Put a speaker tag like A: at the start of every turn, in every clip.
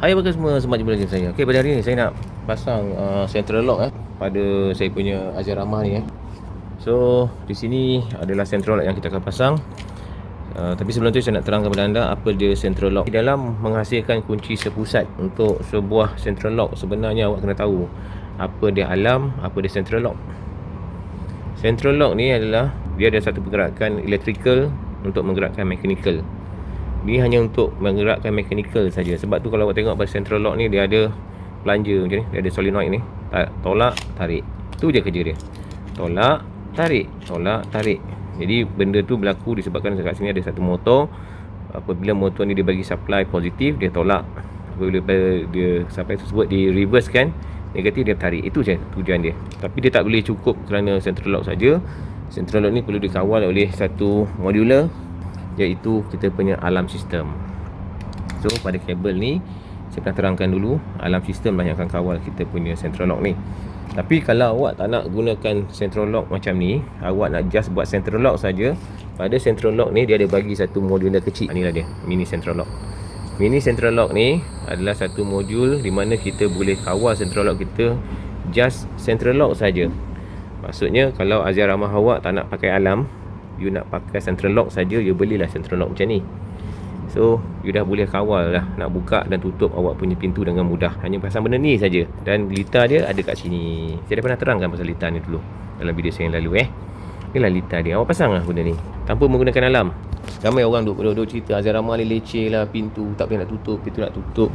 A: Hai apa semua selamat jumpa lagi saya. Okey pada hari ni saya nak pasang uh, central lock eh pada saya punya Azir Rahmah ni eh. So di sini adalah central lock yang kita akan pasang. Uh, tapi sebelum tu saya nak terangkan kepada anda apa dia central lock. Di dalam menghasilkan kunci sepusat untuk sebuah central lock sebenarnya awak kena tahu apa dia alam, apa dia central lock. Central lock ni adalah dia ada satu pergerakan electrical untuk menggerakkan mechanical. Ni hanya untuk menggerakkan mechanical saja. Sebab tu kalau awak tengok pada central lock ni dia ada plunger macam ni, dia ada solenoid ni. Tolak, tarik. Tu je kerja dia. Tolak, tarik, tolak, tarik. Jadi benda tu berlaku disebabkan dekat sini ada satu motor. Apabila motor ni dia bagi supply positif, dia tolak. Apabila dia supply tersebut di reverse kan, negatif dia tarik. Itu je tujuan dia. Tapi dia tak boleh cukup kerana central lock saja. Central lock ni perlu dikawal oleh satu modular iaitu kita punya alarm sistem. So pada kabel ni saya akan terangkan dulu alarm sistem lah yang akan kawal kita punya central lock ni. Tapi kalau awak tak nak gunakan central lock macam ni, awak nak just buat central lock saja. Pada central lock ni dia ada bagi satu modul yang kecil. Inilah dia, mini central lock. Mini central lock ni adalah satu modul di mana kita boleh kawal central lock kita just central lock saja. Maksudnya kalau Azia Ramah awak tak nak pakai alarm, you nak pakai central lock saja you belilah central lock macam ni. So you dah boleh kawal lah nak buka dan tutup awak punya pintu dengan mudah. Hanya pasang benda ni saja. Dan litar dia ada kat sini. Saya dah pernah terangkan pasal litar ni dulu dalam video saya yang lalu eh. Inilah litar dia. Awak pasang lah benda ni. Tanpa menggunakan alarm Ramai orang duk, duk, cerita. Azhar Rahman ni leceh lah Pintu tak boleh nak tutup Pintu nak tutup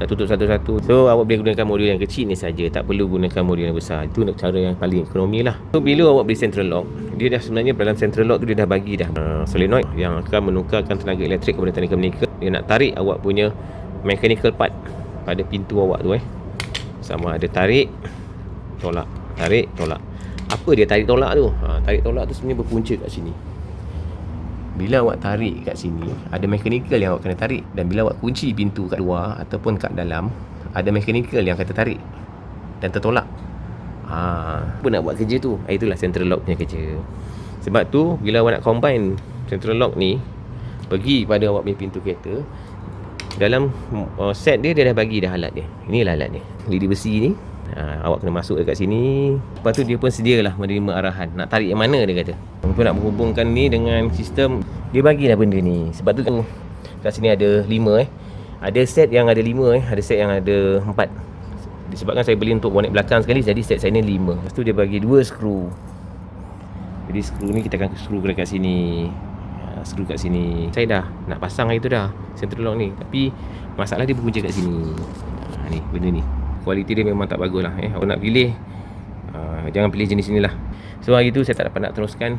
A: Nak tutup satu-satu. So awak boleh gunakan modul yang kecil ni saja. Tak perlu gunakan modul yang besar. Itu cara yang paling ekonomi lah. So bila awak beli central lock Dia dah sebenarnya dalam central lock tu Dia dah bagi dah uh, solenoid Yang akan menukarkan tenaga elektrik kepada tenaga mechanical Dia nak tarik awak punya Mechanical part Pada pintu awak tu eh. Sama ada tarik Tolak. Tarik Tolak. Apa dia tarik tolak tu? Ha, Tarik tolak tu sebenarnya berpunca kat sini bila awak tarik kat sini ada mechanical yang awak kena tarik. Dan bila awak kunci pintu kat luar ataupun kat dalam ada mechanical yang kata tarik dan tertolak. Ha, apa nak buat kerja tu? Ah, itulah central lock punya kerja. Sebab tu bila awak nak combine central lock ni pergi pada awak punya pintu kereta dalam uh, set dia dia dah bagi dah alat dia. Inilah alat dia. Lidi besi ni ha, awak kena masuk dekat sini. Lepas tu dia pun sedialah menerima arahan. Nak tarik yang mana dia kata. Untuk nak menghubungkan ni dengan sistem. Dia bagilah benda ni. Sebab tu kat sini ada 5 eh. Ada set yang ada 5 eh. Ada set yang ada 4 disebabkan saya beli untuk bonet belakang sekali jadi set saya ni 5 lepas tu dia bagi 2 skru. Jadi skru ni kita akan skru dekat sini. Ha, skru kat sini. Saya dah nak pasang itu dah. Central lock ni. Tapi masalah dia berpunca kat sini. Ha, ni benda ni kualiti dia memang tak bagus lah eh. Awak nak pilih uh, Jangan pilih jenis ni lah So hari tu saya tak dapat nak teruskan.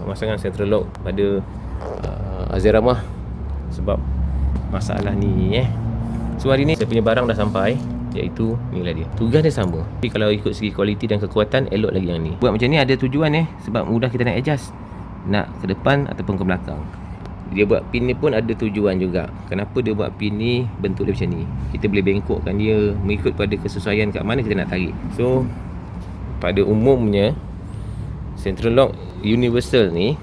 A: Pemasangan central lock pada uh, Aziramah Sebab masalah ni eh. So hari ni saya punya barang dah sampai Iaitu ni lah dia. Tugas dia sama. Tapi kalau ikut segi kualiti dan kekuatan Elok lagi yang ni. Buat macam ni ada tujuan eh Sebab mudah kita nak adjust. Nak ke depan ataupun ke belakang dia buat pin ni pun ada tujuan juga. Kenapa dia buat pin ni bentuk dia macam ni? Kita boleh bengkokkan dia mengikut pada kesesuaian kat mana kita nak tarik. So pada umumnya central lock universal ni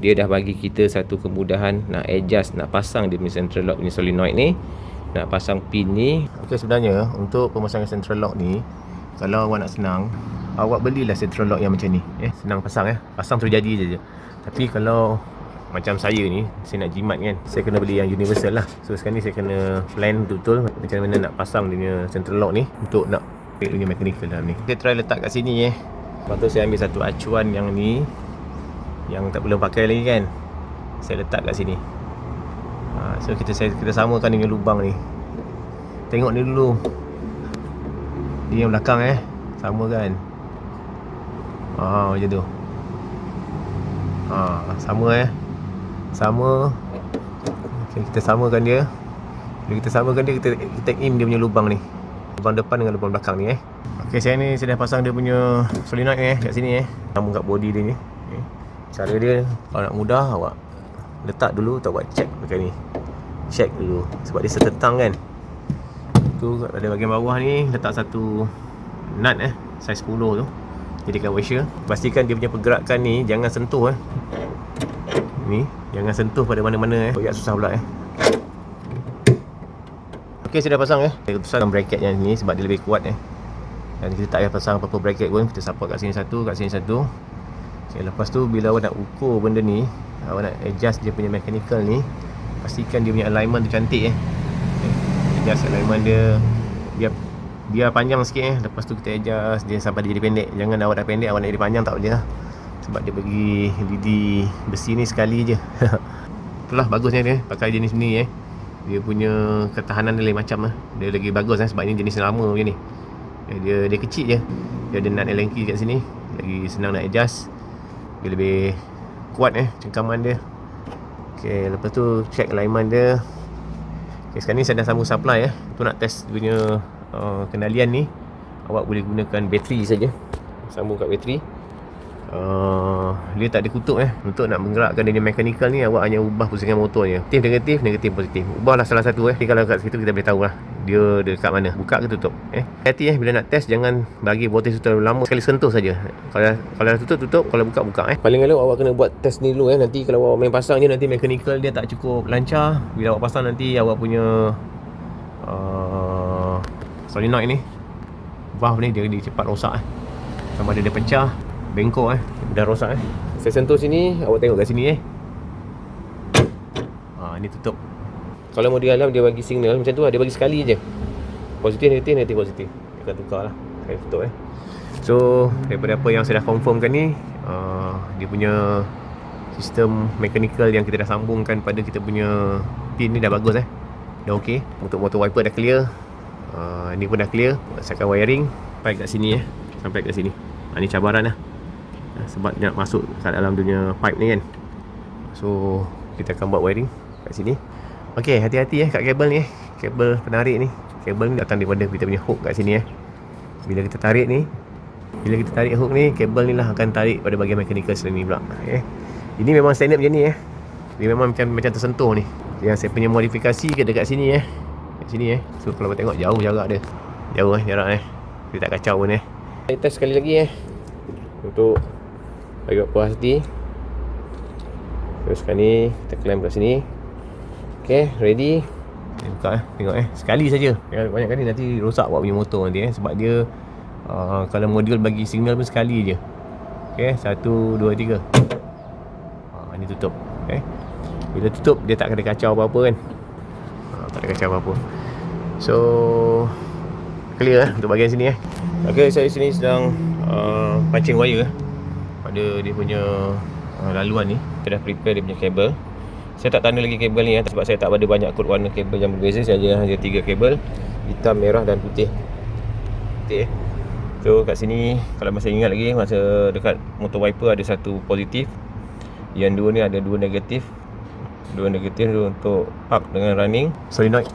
A: dia dah bagi kita satu kemudahan nak adjust nak pasang dia punya central lock ni solenoid ni nak pasang pin ni. Ok sebenarnya untuk pemasangan central lock ni kalau awak nak senang awak belilah central lock yang macam ni eh? Senang pasang eh? Pasang terus jadi je tapi kalau macam saya ni saya nak jimat kan saya kena beli yang universal lah. So sekarang ni saya kena plan betul-betul macam mana nak pasang dia punya central lock ni untuk nak punya mechanical dalam ni. Saya try letak kat sini eh. Lepas tu saya ambil satu acuan yang ni yang tak belum pakai lagi kan. Saya letak kat sini. Ha, so kita saya kita samakan dengan lubang ni. Tengok ni dulu. Ni yang belakang eh. Sama kan? Ha, macam tu. Ha, sama eh sama. Okay, kita samakan dia. Bila kita samakan dia kita, kita aim dia punya lubang ni. Lubang depan dengan lubang belakang ni eh. Ok saya ni saya dah pasang dia punya solenoid ni eh kat sini eh. Sama kat body dia ni. Okay. cara dia kalau nak mudah awak letak dulu tak buat check pakai ni. Check dulu sebab dia setentang kan. Tu pada bahagian bawah ni letak satu nut eh size 10 tu. Jadikan washer. Pastikan dia punya pergerakan ni jangan sentuh eh ni Jangan sentuh pada mana-mana eh Agak susah pula eh Okey, saya dah pasang eh. Saya pasang bracket yang ni sebab dia lebih kuat eh. Dan kita tak payah pasang apa-apa bracket pun. Kita support kat sini satu, kat sini satu. Okay, lepas tu bila awak nak ukur benda ni, awak nak adjust dia punya mechanical ni, pastikan dia punya alignment tu cantik eh. Okay. Adjust alignment dia biar biar panjang sikit eh. Lepas tu kita adjust dia sampai dia jadi pendek. Jangan awak dah pendek awak nak jadi panjang tak boleh lah. Sebab dia bagi lidi besi ni sekali je. Itulah bagusnya dia pakai jenis ni eh. Dia punya ketahanan dia lain macam lah dia lagi bagus lah sebab ni jenis lama macam ni. Dia, dia kecil je. Dia ada nut Allen key kat sini. Lagi senang nak adjust. Dia lebih kuat eh cengkaman dia. Ok lepas tu check alignment dia. Ok sekarang ni saya dah sambung supply eh. Tu nak test dia punya uh, kendalian ni. Awak boleh gunakan bateri saja. Sambung kat bateri Uh, dia tak ada kutub eh untuk nak menggerakkan dia mechanical ni awak hanya ubah pusingan motornya negatif negatif negatif positif. Ubahlah salah satu eh. Jadi kalau kat situ kita boleh tahu lah dia dekat mana. Buka ke tutup eh. Hati eh bila nak test jangan bagi voltage tu terlalu lama sekali sentuh saja. Kalau kalau tutup tutup. Kalau buka buka eh. Paling kalau awak kena buat test ni dulu eh. Nanti kalau awak main pasang je nanti mechanical dia tak cukup lancar. Bila awak pasang nanti awak punya uh, solenoid ni valve ni dia, dia cepat rosak eh. Sama ada dia pecah bengkok eh. Dah rosak eh. Saya sentuh sini awak tengok kat sini eh. Ha ni tutup. Kalau model alam dia bagi signal. Macam tu lah dia bagi sekali je. Positif negatif negatif positif. Dia akan tukar lah. Saya tutup eh. So daripada apa yang saya dah confirmkan ni uh, dia punya sistem mechanical yang kita dah sambungkan pada kita punya pin ni dah bagus eh. Dah ok untuk motor wiper dah clear. Uh, ni pun dah clear. Saya akan wiring. Sampai kat sini eh. Sampai kat sini. Ha, ni cabaran lah sebab nak masuk kat dalam dunia pipe ni kan. So kita akan buat wiring kat sini. Ok hati-hati eh kat kabel ni eh. Kabel penarik ni. Kabel ni datang daripada kita punya hook kat sini eh. Bila kita tarik ni bila kita tarik hook ni kabel ni lah akan tarik pada bahagian mechanical sini pula eh ini memang standard macam ni eh. Dia memang macam macam tersentuh ni. Yang saya punya modifikasi ke dekat sini eh. Kat sini eh. So kalau tengok jauh jarak dia. Jauh eh jarak eh. Dia tak kacau pun eh. Saya test sekali lagi eh. Untuk agak puas hati. Teruskan ni kita clamp kat sini. Ok ready? Buka eh. Tengok eh. Sekali saja. Banyak kali nanti rosak buat punya motor nanti eh. Sebab dia uh, kalau model bagi signal pun sekali je. Ok satu dua tiga. Uh, ni tutup ok bila tutup dia tak ada kacau apa-apa kan? Uh, tak ada kacau apa-apa. So clear eh untuk bahagian sini eh. Ok saya sini sedang uh, pancing wire eh pada dia punya uh, laluan ni. Kita dah prepare dia punya kabel. Saya tak tanda lagi kabel ni ya, sebab saya tak ada banyak kod warna kabel yang berbeza. Saya ada hanya tiga kabel hitam, merah dan putih. Putih eh. so kat sini kalau masih ingat lagi masa dekat motor wiper ada satu positif. Yang dua ni ada dua negatif. Dua negatif tu untuk park dengan running. Solenoid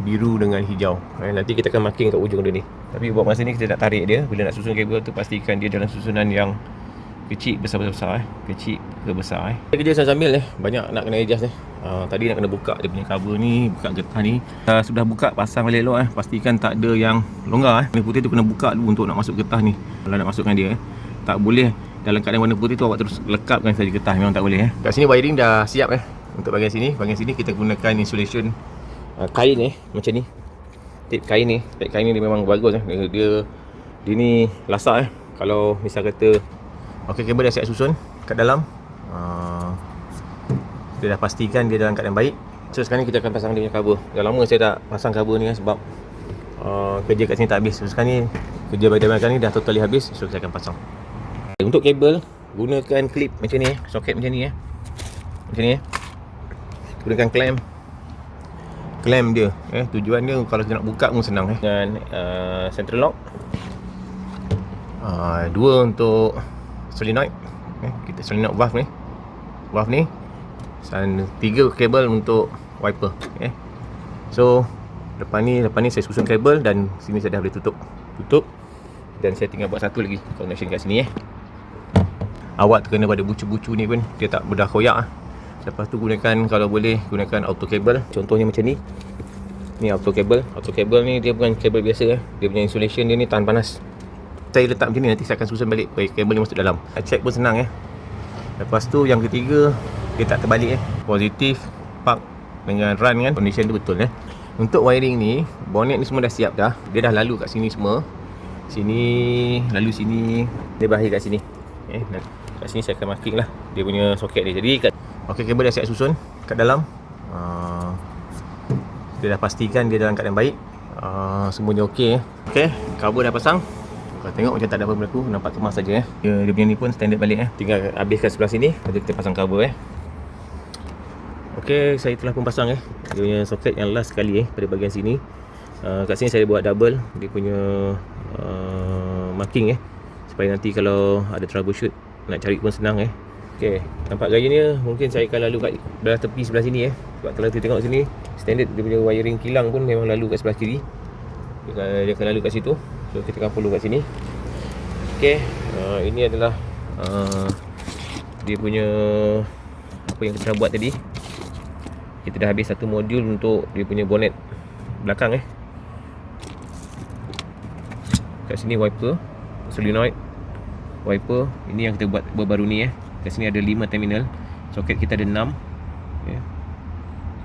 A: biru dengan hijau. Eh, nanti kita akan marking kat ujung dia ni. Tapi buat masa ni kita nak tarik dia. Bila nak susun kabel tu pastikan dia dalam susunan yang kecil besar-besar eh. Kecil ke besar eh. Saya kerja sambil eh. Banyak nak kena adjust eh. Uh, tadi nak kena buka dia punya cover ni buka getah ni. Uh, sudah buka pasang balik elok eh. Pastikan tak ada yang longgar eh. Warna putih tu kena buka dulu untuk nak masuk getah ni. Kalau nak masukkan dia eh. Tak boleh. Dalam keadaan warna putih tu awak terus lekapkan saja getah. Memang tak boleh eh. Kat sini wiring dah siap eh. Untuk bahagian sini bahagian sini kita gunakan insulation uh, kain eh. Macam ni. Tip kain ni. Tip kain ni dia memang bagus eh. Dia dia, dia ni lasak eh. Kalau misal kata Okey, kabel dah siap susun kat dalam. Uh, kita dah pastikan dia dalam keadaan baik. So sekarang ni kita akan pasang dia punya cover. Dah lama saya tak pasang cover ni kan sebab uh, kerja kat sini tak habis. So sekarang ni kerja bahagian belakang ni dah totally habis. So kita akan pasang. Untuk kabel gunakan clip macam ni eh, soket macam ni eh. Macam ni eh. Gunakan clamp. Clamp dia eh tujuan dia kalau kita nak buka pun senang eh. Dan uh, central lock. Uh, dua untuk solenoid eh, kita solenoid valve ni. Valve ni dan tiga kabel untuk wiper eh. so depan ni depan ni saya susun kabel dan sini saya dah boleh tutup. Tutup. Dan saya tinggal buat satu lagi connection kat sini eh. Awak terkena pada bucu-bucu ni pun dia tak mudah koyak ah. lepas tu gunakan kalau boleh gunakan auto cable contohnya macam ni. Ni auto cable auto cable ni dia bukan kabel biasa eh. dia punya insulation dia ni tahan panas saya letak macam ni nanti saya akan susun balik supaya kabel ni masuk dalam check pun senang eh lepas tu yang ketiga dia tak terbalik eh positif park dengan run kan condition tu betul eh Untuk wiring ni, bonnet ni semua dah siap dah. Dia dah lalu kat sini semua. Sini, lalu sini, dia berakhir kat sini. Eh, kat sini saya akan marking lah dia punya soket dia. Jadi kat okey kabel dah siap susun kat dalam. Uh, dia dah pastikan dia dalam keadaan baik. Uh, semuanya okey eh. Okey, cover dah pasang. Kalau tengok macam tak ada apa berlaku, nampak kemas saja eh. Dia, dia punya ni pun standard balik eh. Tinggal habiskan sebelah sini, lepas kita pasang cover eh. Okey, saya telah pun pasang eh. Dia punya soket yang last sekali eh pada bahagian sini. Uh, kat sini saya buat double dia punya uh, marking eh supaya nanti kalau ada troubleshoot nak cari pun senang eh. Okey, nampak gaya ni mungkin saya akan lalu kat belah tepi sebelah sini eh. Sebab kalau kita tengok sini standard dia punya wiring kilang pun memang lalu kat sebelah kiri. Dia akan, dia akan lalu kat situ. So kita akan follow kat sini. Okey, uh, ini adalah uh, dia punya apa yang kita dah buat tadi. Kita dah habis satu modul untuk dia punya bonnet belakang eh. Kat sini wiper solenoid wiper. Ini yang kita buat baru ni eh. Kat sini ada 5 terminal. Soket kita ada 6 yeah.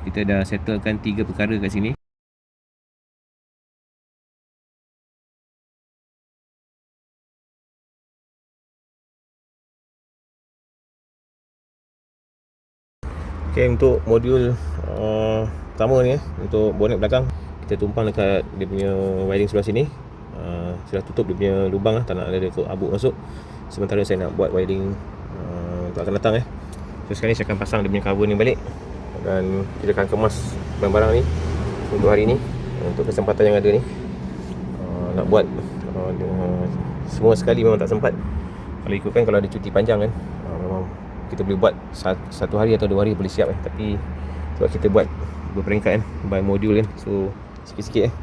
A: kita dah settlekan 3 perkara kat sini Okay, untuk modul uh, pertama ni eh, untuk bonnet belakang kita tumpang dekat dia punya wiring sebelah sini. Uh, sudah tutup dia punya lubang lah, tak nak ada abu masuk. Sementara saya nak buat wiring uh, untuk akan datang eh. So sekarang ni saya akan pasang dia punya cover ni balik. Dan kita akan kemas barang-barang ni untuk hari ni untuk kesempatan yang ada ni. Uh, nak buat uh, semua sekali memang tak sempat. Kalau ikutkan kalau ada cuti panjang kan uh, kita boleh buat satu hari atau dua hari boleh siap eh. Tapi sebab kita buat berperingkat kan by modul kan so sikit-sikit eh.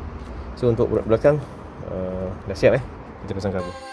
A: So untuk belakang uh, dah siap eh kita pasang kabel